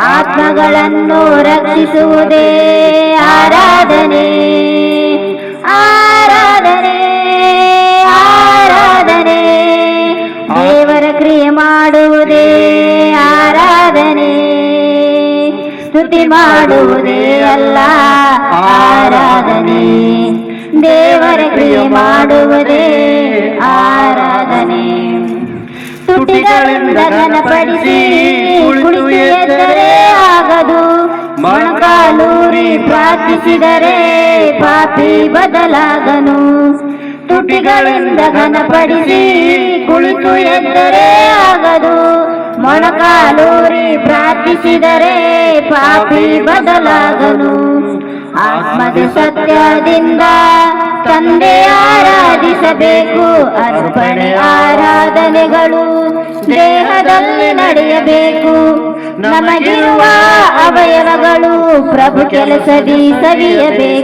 ಆತ್ಮಗಳನ್ನು ರಕ್ಷಿಸುವುದೇ ಆರಾಧನೆ. ಆರಾಧನೆ ಆರಾಧನೆ. ದೇವರ ಕ್ರಿಯೆ ಮಾಡುವುದೇ ಆರಾಧನೆ. ಸ್ತುತಿ ಮಾಡುವುದೇ ಅಲ್ಲ ಆರಾಧನೆ. ದೇವರ ಕ್ರಿಯೆ ಮಾಡುವುದೇ ಆರಾಧನೆ. ತುಟಿಗಳಿಂದ ಘನಪಡಿಸಿ ಪ್ರಾರ್ಥಿಸಿದರೆ ಪಾಪಿ ಬದಲಾಗನು ತುಟಿಗಳಿಂದ ಘನಪಡಿಸಿ ಕುಳಿತು ಎಂದರೆ ಆಗದು. ಮೊಣಕಾಲೂರಿ ಪ್ರಾರ್ಥಿಸಿದರೆ ಪಾಪಿ ಬದಲಾಗನು ಆತ್ಮದ ಸತ್ಯದಿಂದ ತಂದೆ ಆರಾಧಿಸಬೇಕು. ಅರ್ಪಣೆ, ಆರಾಧನೆಗಳು ದೇಹದಲ್ಲಿ ನಡೆಯಬೇಕು. ನಮಗಿರುವ ಅವಯವಗಳು ಪ್ರಭು ಕೆಲಸದಿ ಸವಿಯಬೇಕು